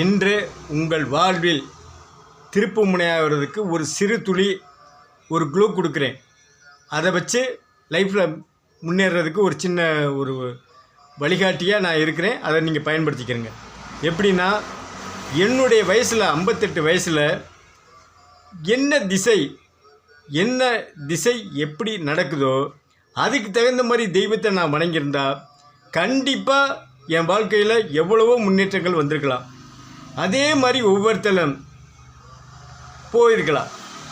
இன்று உங்கள் வாழ்வில் திருப்பு முனையாகிறதுக்கு ஒரு சிறு துளி ஒரு க்ளூ கொடுக்குறேன். அதை வச்சு லைஃப்பில் முன்னேறதுக்கு ஒரு சின்ன ஒரு வழிகாட்டியாக நான் இருக்கிறேன். அதை நீங்கள் பயன்படுத்திக்கிறீங்க. எப்படின்னா என்னுடைய வயசில் ஐம்பத்தெட்டு வயசில் என்ன திசை என்ன திசை எப்படி நடக்குதோ அதுக்கு தகுந்த மாதிரி தெய்வத்தை நான் வணங்கியிருந்தா கண்டிப்பாக என் வாழ்க்கையில் எவ்வளவோ முன்னேற்றங்கள் வந்திருக்கலாம். அதே மாதிரி ஒவ்வொருத்தரும் போயிருக்கலாம்.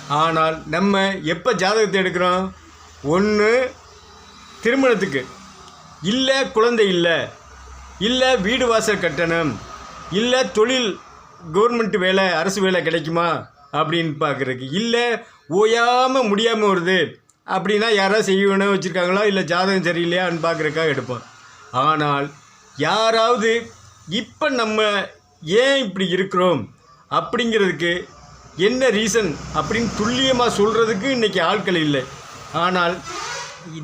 ஆனால் நம்ம எப்போ ஜாதகத்தை எடுக்கிறோம்? ஒன்று திருமணத்துக்கு. இல்லை குழந்தை இல்லை. இல்லை வீடு வாசல் கட்டணம். இல்லை தொழில் கவர்மெண்ட் வேலை அரசு வேலை கிடைக்குமா? அப்படின்னு பார்க்குறதுக்கு. இல்லை ஓயாமல் முடியாமல் வருது. அப்படின்னா யாராவது செய்யணும் வச்சுருக்காங்களா? இல்லை ஜாதகம் சரியில்லையான்னு பார்க்குறக்காக எடுப்போம். ஆனால் யாராவது இப்போ நம்ம ஏன் இப்படி இருக்கிறோம்? அப்படிங்கிறதுக்கு என்ன ரீசன் அப்படின்னு துல்லியமாக சொல்கிறதுக்கு இன்றைக்கி ஆட்கள் இல்லை. ஆனால்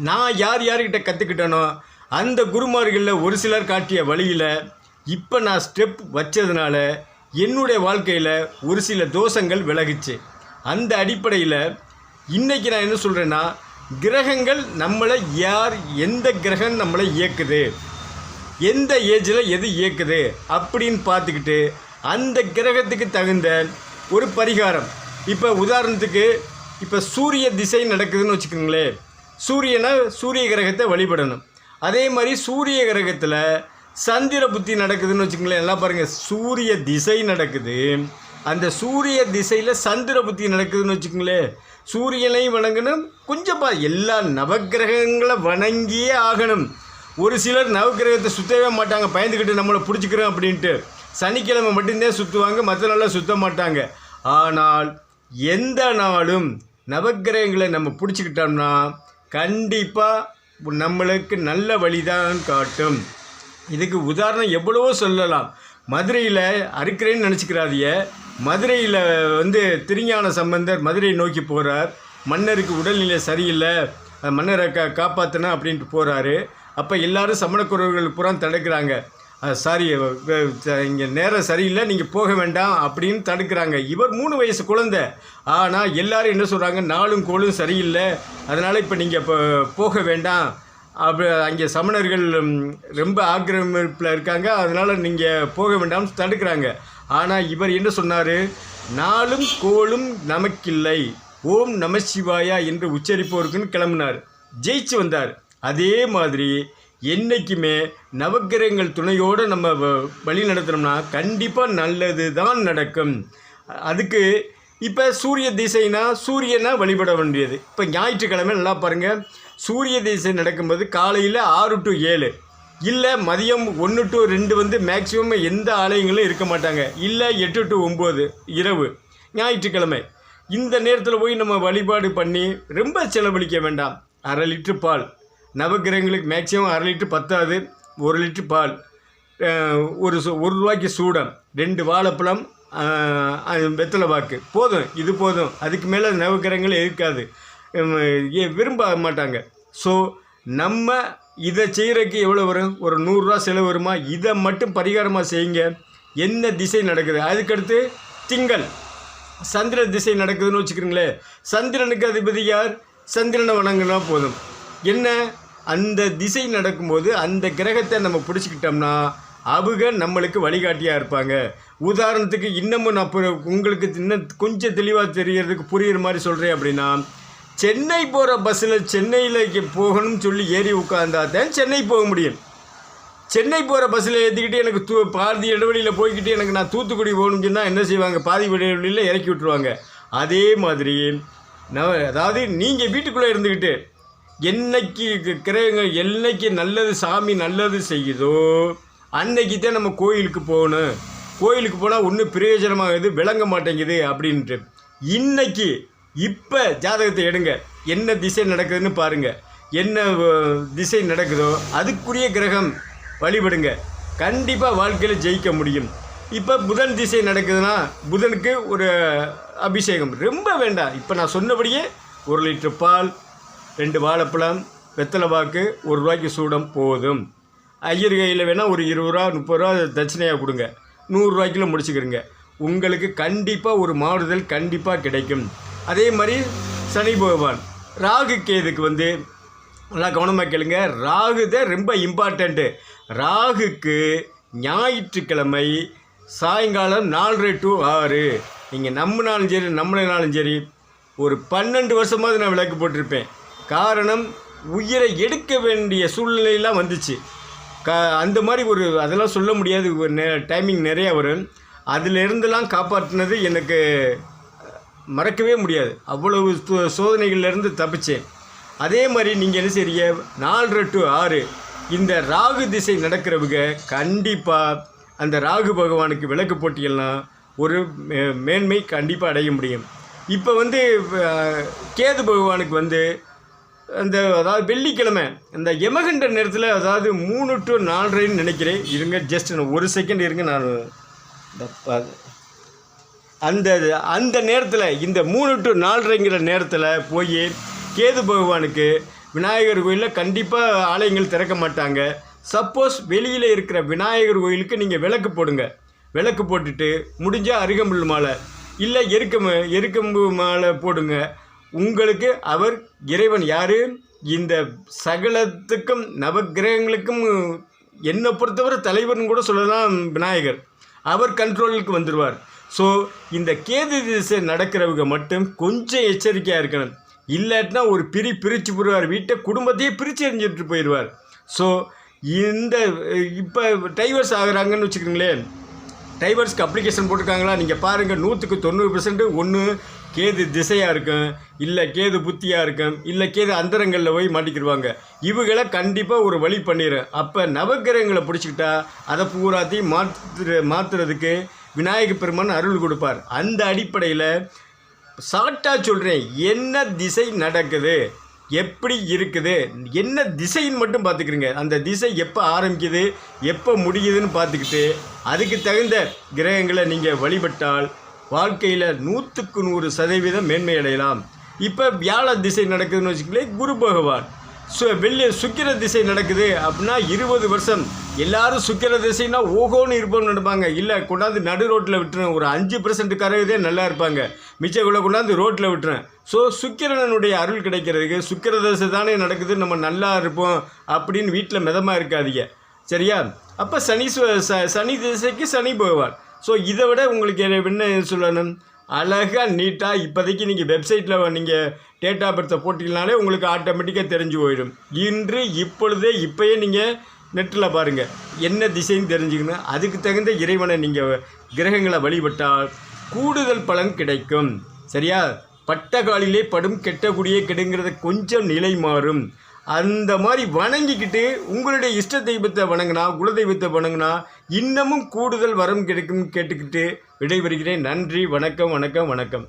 நான் யார் யார்கிட்ட கற்றுக்கிட்டேனோ அந்த குருமார்களில் ஒரு சிலர் காட்டிய வழியில் இப்போ நான் ஸ்டெப் வச்சதுனால என்னுடைய வாழ்க்கையில் ஒரு சில தோஷங்கள் விலகுச்சு. அந்த அடிப்படையில் இன்றைக்கி நான் என்ன சொல்கிறேன்னா கிரகங்கள் நம்மளை யார் எந்த கிரகம் நம்மளை இயக்குது? எந்த ஏஜில் எது இயக்குது அப்படின்னு பார்த்துக்கிட்டு அந்த கிரகத்துக்கு தகுந்த ஒரு பரிகாரம். இப்போ உதாரணத்துக்கு இப்போ சூரிய திசை நடக்குதுன்னு வச்சுக்கோங்களேன். சூரியனை சூரிய கிரகத்தை வழிபடணும். அதே மாதிரி சூரிய கிரகத்தில் சந்திர புத்தி நடக்குதுன்னு வச்சுக்கோங்களேன். எல்லாம் பாருங்கள் சூரிய திசை நடக்குது. அந்த சூரிய திசையில் சந்திர புத்தி நடக்குதுன்னு வச்சுக்கோங்களேன். சூரியனையும் வணங்கணும். கொஞ்சம் பா எல்லா நவக்கிரகங்களை வணங்கியே ஆகணும். ஒரு சிலர் நவக்கிரகத்தை சுற்றவே மாட்டாங்க பயந்துக்கிட்டு நம்மளை பிடிச்சிக்கிறோம் அப்படின்ட்டு. சனிக்கிழமை மட்டும்தான் சுற்றுவாங்க மற்ற நாளில் சுற்ற மாட்டாங்க. ஆனால் எந்த நாளும் நவக்கிரகங்களை நம்ம பிடிச்சிக்கிட்டோம்னா கண்டிப்பாக நம்மளுக்கு நல்ல வழிதான் காட்டும். இதுக்கு உதாரணம் எவ்வளவோ சொல்லலாம். மதுரையில் அறுக்கிறேன்னு நினச்சிக்கிறாதிய மதுரையில் வந்து திருஞான சம்பந்தர் மதுரையை நோக்கி போகிறார் மன்னருக்கு உடல்நிலை சரியில்லை. மன்னரை கா காப்பாற்றினா அப்படின்ட்டு போகிறாரு அப்போ எல்லாரும் சமணக்குறவர்கள் பூரா தடுக்கிறாங்க. சாரி இங்கே நேரம் சரியில்லை நீங்கள் போக வேண்டாம் அப்படின்னு தடுக்கிறாங்க. இவர் மூணு வயசு குழந்தை. ஆனால் எல்லாரும் என்ன சொல்கிறாங்க நாளும் கோளும் சரியில்லை. அதனால் இப்போ நீங்கள் இப்போ போக வேண்டாம். அப்படி அங்கே சமணர்கள் ரொம்ப ஆக்கிரமிப்பில் இருக்காங்க. அதனால் நீங்கள் போக வேண்டாம்னு தடுக்கிறாங்க. ஆனால் இவர் என்ன சொன்னார்? நாளும் கோளும் நமக்கில்லை. ஓம் நம சிவாயா என்று உச்சரிப்போருக்குன்னு கிளம்பினார். ஜெயிச்சு வந்தார். அதே மாதிரி என்றைக்குமே நவக்கிரகங்கள் துணையோடு நம்ம வ- வழி நடத்தினோம்னா கண்டிப்பாக நல்லது தான் நடக்கும். அதுக்கு இப்போ சூரிய திசைனா சூரியனை வழிபட வேண்டியது. இப்போ ஞாயிற்றுக்கிழமை நல்லா பாருங்கள் சூரிய திசை நடக்கும்போது காலையில் ஆறு டு ஏழு. இல்லை மதியம் ஒன்று டு ரெண்டு வந்து மேக்ஸிமம் எந்த ஆலயங்களும் இருக்க மாட்டாங்க. இல்லை எட்டு டு ஒம்பது இரவு ஞாயிற்றுக்கிழமை. இந்த நேரத்தில் போய் நம்ம வழிபாடு பண்ணி ரொம்ப செலவழிக்க வேண்டாம். அரை லிட்ரு பால். நவக்கிரகங்களுக்கு மேக்ஸிமம் அரை லிட்டர் பத்தாது ஒரு லிட்டர் பால். ஒரு சு- ஒரு ரூபாய்க்கு சூடம் ரெண்டு வாழைப்பழம் வெத்தலை பாக்கு போதும் இது போதும். அதுக்கு மேலே நவக்கிரகங்கள் இருக்காது. ஏ- விரும்ப மாட்டாங்க. ஸோ நம்ம இதை செய்கிறதுக்கு எவ்வளோ வரும்? ஒரு நூறுரூவா செலவு வருமா? இதை மட்டும் பரிகாரமாக செய்யுங்க. என்ன திசை நடக்குது? அதுக்கடுத்து திங்கள். சந்திர திசை நடக்குதுன்னு வச்சுக்கிறீங்களேன் சந்திரனுக்கு அதிபதி யார்? சந்திரனை வணங்கினா போதும். என்ன? அந்த திசை நடக்கும்போது அந்த கிரகத்தை நம்ம பிடிச்சிக்கிட்டோம்னா அவங்க நம்மளுக்கு வழிகாட்டியாக இருப்பாங்க. உதாரணத்துக்கு இன்னமும் நான் உங்களுக்கு இன்னும் கொஞ்சம் தெளிவாக தெரியறதுக்கு புரியுற மாதிரி சொல்கிறேன் அப்படின்னா சென்னை போகிற பஸ்ஸில் சென்னையில் போகணும்னு சொல்லி ஏறி உட்காந்தா தான் சென்னை போக முடியும். சென்னை போகிற பஸ்ஸில் ஏற்றிக்கிட்டு எனக்கு தூ பாதி இடைவெளியில் போய்கிட்டு எனக்கு நான் தூத்துக்குடி போகணும்னு சொன்னால் என்ன செய்வாங்க? பாதி இடைவெளியில் இறக்கி விட்டுருவாங்க. அதே மாதிரி நான் அதாவது நீங்கள் வீட்டுக்குள்ளே இருந்துக்கிட்டு என்னைக்கு கிரகங்கள் என்னைக்கு நல்லது சாமி நல்லது செய்யுதோ அன்னைக்கு தான் நம்ம கோயிலுக்கு போகணும். கோயிலுக்கு போனால் ஒன்றும் பிரயோஜனமாகுது விளங்க மாட்டேங்குது அப்படின்ட்டு. இன்னைக்கு இப்போ ஜாதகத்தை எடுங்க. என்ன திசை நடக்குதுன்னு பாருங்கள் என்ன திசை நடக்குதோ அதுக்குரிய கிரகம் வழிபடுங்க. கண்டிப்பாக வாழ்க்கையில் ஜெயிக்க முடியும். இப்போ புதன் திசை நடக்குதுன்னா புதனுக்கு ஒரு அபிஷேகம். ரொம்ப வேண்டாம். இப்போ நான் சொன்னபடியே ஒரு லிட்டர் பால் ரெண்டு வாழைப்பழம் வெத்தலை பாக்கு ஒரு ரூபாய்க்கு சூடம் போதும். ஐயர் கையில் வேணால் ஒரு இருபது ரூபா முப்பது ரூபா தட்சணையாக கொடுங்க. நூறுரூவாய்க்குள்ள முடிச்சுக்கிறங்க உங்களுக்கு கண்டிப்பாக ஒரு மாறுதல் கண்டிப்பாக கிடைக்கும். அதே மாதிரி சனி பகவான் ராகு கேதுக்கு வந்து நல்லா கவனமாக கேளுங்க. ராகு தான் ரொம்ப இம்பார்ட்டண்ட்டு ராகுக்கு ஞாயிற்றுக்கிழமை சாயங்காலம் நாலரை டு ஆறு. நீங்கள் நம்மனாலும் சரி நம்மளினாலும் சரி ஒரு பன்னெண்டு வருஷமாவது நான் விளக்கு போட்டிருப்பேன். காரணம் உயிரை எடுக்க வேண்டிய சூழ்நிலையெல்லாம் வந்துச்சு. க அந்த மாதிரி ஒரு அதெல்லாம் சொல்ல முடியாது. ஒரு நே டைமிங் நிறையா வரும். அதிலிருந்துலாம் காப்பாற்றினது எனக்கு மறக்கவே முடியாது. அவ்வளவு சோ- சோதனைகள்லேருந்து தப்பிச்சேன். அதே மாதிரி நீங்கள் என்ன செய்றீங்க? நாலு டு ஆறு இந்த ராகு திசை நடக்கிறவங்க கண்டிப்பாக அந்த ராகு பகவானுக்கு விளக்கு போட்டியல்னா ஒரு மேன்மை கண்டிப்பாக அடைய முடியும். இப்போ வந்து கேது பகவானுக்கு வந்து அந்த அதாவது வெள்ளிக்கிழமை இந்த யமகண்ட நேரத்தில் அதாவது மூணு டு நாலரைன்னு நினைக்கிறேன். இருங்க ஜஸ்ட் ஒரு செகண்ட் இருங்க நான் அந்த அந்த நேரத்தில் இந்த மூணு டு நாலரைங்கிற நேரத்தில் போய் கேது பகவானுக்கு விநாயகர் கோயிலில் கண்டிப்பாக ஆலயங்கள் திறக்க மாட்டாங்க. சப்போஸ் வெளியில் இருக்கிற விநாயகர் கோயிலுக்கு நீங்கள் விளக்கு போடுங்க. விளக்கு போட்டுட்டு முடிஞ்சால் அருகம்புல் மாலை இல்லை எருக்கம் எருக்கம்பு மாலை போடுங்க. உங்களுக்கு அவர் இறைவன் யார்? இந்த சகலத்துக்கும் நவக்கிரகங்களுக்கும் என்னை பொறுத்தவரை தலைவர்னு கூட சொல்லலாம் விநாயகர். அவர் கண்ட்ரோலுக்கு வந்துடுவார் ஸோ இந்த கேது திசை நடக்கிறவங்க மட்டும் கொஞ்சம் எச்சரிக்கையாக இருக்கணும். இல்லாட்டினா ஒரு பிரி பிரித்து போடுவார். வீட்டை குடும்பத்தையே பிரித்து எறிஞ்சிட்டு போயிடுவார். ஸோ இந்த இப்போ டைவர்ஸ் ஆகுறாங்கன்னு வச்சுக்கோங்களேன். டைவர்ஸ்க்கு அப்ளிகேஷன் போட்டிருக்காங்களா? நீங்கள் பாருங்கள் நூற்றுக்கு தொண்ணூறு பெர்சன்ட் ஒன்று கேது திசையாக இருக்கும் இல்லை கேது புத்தியாக இருக்கும் இல்லை கேது அந்தரங்களில் போய் மாட்டிக்கிடுவாங்க இவங்களை கண்டிப்பாக ஒரு வழி பண்ணிடும் அப்போ நவக்கிரகங்களை பிடிச்சிக்கிட்டா அதை பூராத்தையும் மாற்று மாற்றுறதுக்கு விநாயக பெருமான் அருள் கொடுப்பார். அந்த அடிப்படையில் ஷார்ட்டாக சொல்கிறேன் என்ன திசை நடக்குது எப்படி இருக்குது என்ன திசைன்னு மட்டும் பார்த்துக்கிறீங்க அந்த திசை எப்போ ஆரம்பிக்குது எப்போ முடியுதுன்னு பார்த்துக்கிட்டு அதுக்கு தகுந்த கிரகங்களை நீங்கள் வழிபட்டால் வாழ்க்கையில் நூற்றுக்கு நூறு சதவீதம் மேன்மை அடையலாம். இப்போ வியாழ திசை நடக்குதுன்னு வச்சுக்கங்களேன் குரு பகவான். சு வெள்ளி சுக்கிர திசை நடக்குது அப்படின்னா இருபது வருஷம். எல்லாரும் சுக்கிர திசைனா ஓகோன்னு இருப்போம்னு நினைப்பாங்க. இல்லை கொண்டாந்து நடு ரோட்டில் விட்டுறேன் ஒரு அஞ்சு பர்சன்ட் கரகுதே நல்லா இருப்பாங்க. மிச்சக்குள்ளே கொண்டாந்து ரோட்டில் விட்டுறேன் ஸோ சுக்கிரனுடைய அருள் கிடைக்கிறதுக்கு சுக்கிர திசை தானே நடக்குது நம்ம நல்லா இருப்போம் அப்படின்னு வீட்டில் மிதமாக இருக்காதீங்க. சரியா? அப்போ சனி சனி திசைக்கு சனி பகவான். ஸோ இதை விட உங்களுக்கு என்ன சொல்லணும்? அழகாக நீட்டாக இப்போதைக்கு நீங்கள் வெப்சைட்டில் நீங்கள் டேட் ஆஃப் பர்த்தை போட்டிங்கனாலே உங்களுக்கு ஆட்டோமேட்டிக்காக தெரிஞ்சு போயிடும். இன்று இப்பொழுதே இப்போயே நீங்கள் நெட்டில் பாருங்கள் என்ன திசைன்னு தெரிஞ்சுக்கணும். அதுக்கு தகுந்த இறைவனை நீங்கள் கிரகங்களை வழிபட்டால் கூடுதல் பலன் கிடைக்கும். சரியா? பட்ட காலிலே படும் கெட்டக்கூடிய கெடுங்கிறத கொஞ்சம் நிலை மாறும். அந்த மாதிரி வணங்கிக்கிட்டு உங்களுடைய இஷ்ட தெய்வத்தை வணங்கினா குலதெய்வத்தை வணங்கினா இன்னமும் கூடுதல் வரம் கிடைக்கும் கேட்டுக்கிட்டு விடைபெறுகிறேன். நன்றி வணக்கம் வணக்கம் வணக்கம்.